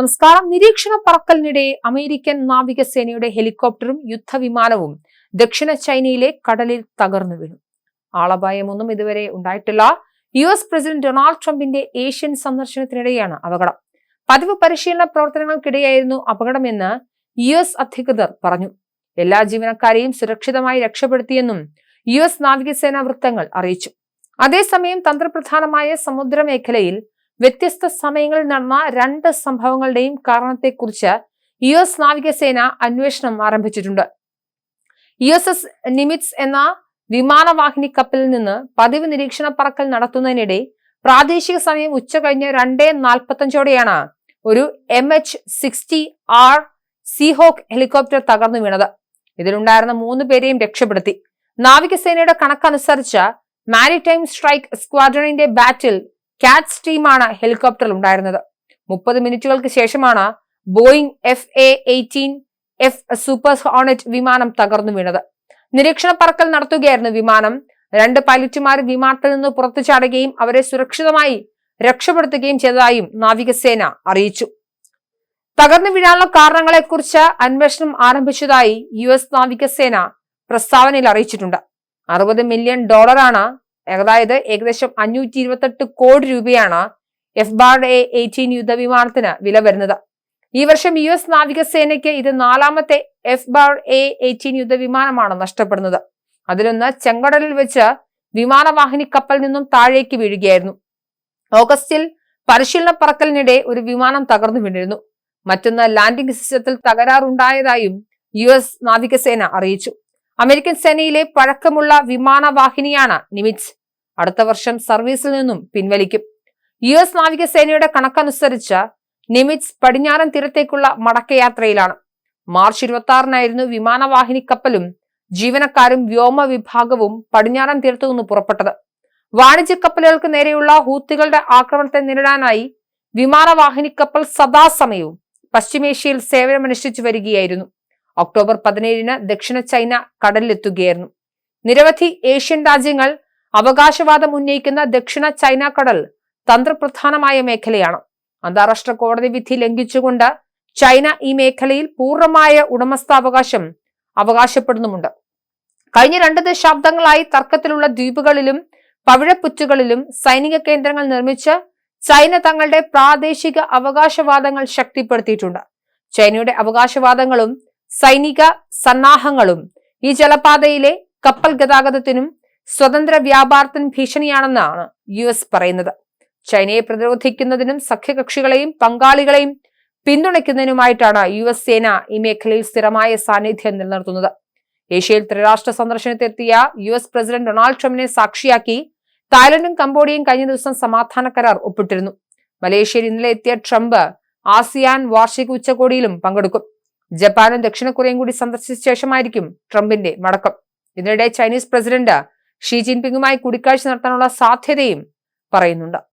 നമസ്കാരം. നിരീക്ഷണ പറക്കലിനിടെ അമേരിക്കൻ നാവികസേനയുടെ ഹെലികോപ്റ്ററും യുദ്ധവിമാനവും ദക്ഷിണ ചൈനയിലെ കടലിൽ തകർന്നു വീണു. ആളപായമൊന്നും ഇതുവരെ ഉണ്ടായിട്ടില്ല. യു എസ് പ്രസിഡന്റ് ഡൊണാൾഡ് ട്രംപിന്റെ ഏഷ്യൻ സന്ദർശനത്തിനിടെയാണ് അപകടം. പതിവ് പരിശീലന പ്രവർത്തനങ്ങൾക്കിടെയായിരുന്നു അപകടമെന്ന് യു എസ് അധികൃതർ പറഞ്ഞു. എല്ലാ ജീവനക്കാരെയും സുരക്ഷിതമായി രക്ഷപ്പെടുത്തിയെന്നും യു എസ് നാവികസേന വൃത്തങ്ങൾ അറിയിച്ചു. അതേസമയം തന്ത്രപ്രധാനമായ സമുദ്രമേഖലയിൽ വ്യത്യസ്ത സമയങ്ങളിൽ നടന്ന രണ്ട് സംഭവങ്ങളുടെയും കാരണത്തെക്കുറിച്ച് യു എസ് നാവികസേന അന്വേഷണം ആരംഭിച്ചിട്ടുണ്ട്. യു എസ് എസ് നിമിറ്റ്സ് എന്ന വിമാനവാഹിനി കപ്പലിൽ നിന്ന് പതിവ് നിരീക്ഷണ പറക്കൽ നടത്തുന്നതിനിടെ പ്രാദേശിക സമയം ഉച്ച കഴിഞ്ഞ് രണ്ടേ നാൽപ്പത്തഞ്ചോടെയാണ് ഒരു M H sixty R Seahawk helicopter തകർന്നു വീണത്. ഇതിലുണ്ടായിരുന്ന മൂന്ന് പേരെയും രക്ഷപ്പെടുത്തി. നാവികസേനയുടെ കണക്കനുസരിച്ച് മാരിടൈം സ്ട്രൈക്ക് സ്ക്വാഡ്രണിന്റെ ബാറ്റിൽ കാറ്റ്സ് ടീമാണ് ഹെലികോപ്റ്ററിൽ ഉണ്ടായിരുന്നത്. മുപ്പത് മിനിറ്റുകൾക്ക് ശേഷമാണ് Boeing F A eighteen F super hornet വിമാനം തകർന്നു വീണത്. നിരീക്ഷണ പറക്കൽ നടത്തുകയായിരുന്നു വിമാനം. രണ്ട് പൈലറ്റുമാർ വിമാനത്തിൽ നിന്ന് പുറത്തു ചാടുകയും അവരെ സുരക്ഷിതമായി രക്ഷപ്പെടുത്തുകയും ചെയ്തതായും നാവികസേന അറിയിച്ചു. തകർന്നു വീഴാനുള്ള കാരണങ്ങളെക്കുറിച്ച് അന്വേഷണം ആരംഭിച്ചതായി യു എസ് നാവികസേന പ്രസ്താവനയിൽ അറിയിച്ചിട്ടുണ്ട്. അറുപത് മില്യൺ ഡോളറാണ് അതായത് ഏകദേശം അഞ്ഞൂറ്റി ഇരുപത്തെട്ട് കോടി രൂപയാണ് എഫ് ബാർ എ എയ്റ്റീൻ യുദ്ധവിമാനത്തിന് വില വരുന്നത്. ഈ വർഷം യു എസ് നാവികസേനയ്ക്ക് ഇത് നാലാമത്തെ എഫ് ബാർ എ എയ്റ്റീൻ യുദ്ധവിമാനമാണ് നഷ്ടപ്പെടുന്നത്. അതിലൊന്ന് ചെങ്കടലിൽ വെച്ച് വിമാനവാഹിനി കപ്പൽ നിന്നും താഴേക്ക് വീഴുകയായിരുന്നു. ഓഗസ്റ്റിൽ പരിശീലന പറക്കലിനിടെ ഒരു വിമാനം തകർന്നു വീണിരുന്നു. മറ്റൊന്ന് ലാൻഡിംഗ് സിസ്റ്റത്തിൽ തകരാറുണ്ടായതായും യു എസ് നാവികസേന അറിയിച്ചു. അമേരിക്കൻ സേനയിലെ പഴക്കമുള്ള വിമാനവാഹിനിയാണ് നിമിറ്റ്സ്. അടുത്ത വർഷം സർവീസിൽ നിന്നും പിൻവലിക്കും. യു എസ് നാവികസേനയുടെ കണക്കനുസരിച്ച് നിമിറ്റ്സ് പടിഞ്ഞാറൻ തീരത്തേക്കുള്ള മടക്കയാത്രയിലാണ്. മാർച്ച് ഇരുപത്തി ആറിനായിരുന്നു വിമാനവാഹിനി കപ്പലും ജീവനക്കാരും വ്യോമ വിഭാഗവും പടിഞ്ഞാറൻ തീരത്തു നിന്ന് പുറപ്പെട്ടത്. വാണിജ്യ കപ്പലുകൾക്ക് നേരെയുള്ള ഹൂത്തികളുടെ ആക്രമണത്തെ നേരിടാനായി വിമാനവാഹിനി കപ്പൽ സദാസമയവും പശ്ചിമേഷ്യയിൽ സേവനമനുഷ്ഠിച്ചു വരികയായിരുന്നു. ഒക്ടോബർ പതിനേഴിന് ദക്ഷിണ ചൈന കടലിലെത്തുകയായിരുന്നു. നിരവധി ഏഷ്യൻ രാജ്യങ്ങൾ അവകാശവാദം ഉന്നയിക്കുന്ന ദക്ഷിണ ചൈന കടൽ തന്ത്രപ്രധാനമായ മേഖലയാണ്. അന്താരാഷ്ട്ര കോടതി വിധി ലംഘിച്ചുകൊണ്ട് ചൈന ഈ മേഖലയിൽ പൂർണമായ ഉടമസ്ഥാവകാശം അവകാശപ്പെടുന്നുമുണ്ട്. കഴിഞ്ഞ രണ്ട് ദശാബ്ദങ്ങളായി തർക്കത്തിലുള്ള ദ്വീപുകളിലും പവിഴപ്പുറ്റുകളിലും സൈനിക കേന്ദ്രങ്ങൾ നിർമ്മിച്ച് ചൈന തങ്ങളുടെ പ്രാദേശിക അവകാശവാദങ്ങൾ ശക്തിപ്പെടുത്തിയിട്ടുണ്ട്. ചൈനയുടെ അവകാശവാദങ്ങളും സൈനിക സന്നാഹങ്ങളും ഈ ജലപാതയിലെ കപ്പൽ ഗതാഗതത്തിനും സ്വതന്ത്ര വ്യാപാരത്തിന് ഭീഷണിയാണെന്നാണ് യു എസ് പറയുന്നത്. ചൈനയെ പ്രതിരോധിക്കുന്നതിനും സഖ്യകക്ഷികളെയും പങ്കാളികളെയും പിന്തുണയ്ക്കുന്നതിനുമായിട്ടാണ് യു എസ് സേന ഈ മേഖലയിൽ സ്ഥിരമായ സാന്നിധ്യം നിലനിർത്തുന്നത്. ഏഷ്യയിൽ ത്രിരാഷ്ട്ര സന്ദർശനത്തെത്തിയ യു എസ് പ്രസിഡന്റ് ഡൊണാൾഡ് ട്രംപിനെ സാക്ഷിയാക്കി തായ്ലൻഡും കംബോഡിയയും കഴിഞ്ഞ ദിവസം സമാധാന കരാർ ഒപ്പിട്ടിരുന്നു. മലേഷ്യയിൽ ഇന്നലെ എത്തിയ ട്രംപ് ആസിയാൻ വാർഷിക ഉച്ചകോടിയിലും പങ്കെടുക്കും. ജപ്പാനും ദക്ഷിണ കൊറിയയും കൂടി സന്ദർശിച്ച ശേഷമായിരിക്കും ട്രംപിന്റെ മടക്കം. ഇതിനിടെ ചൈനീസ് പ്രസിഡന്റ് ഷീ ജിൻപിങ്ങുമായി കൂടിക്കാഴ്ച നടത്താനുള്ള സാധ്യതയും പറയുന്നുണ്ട്.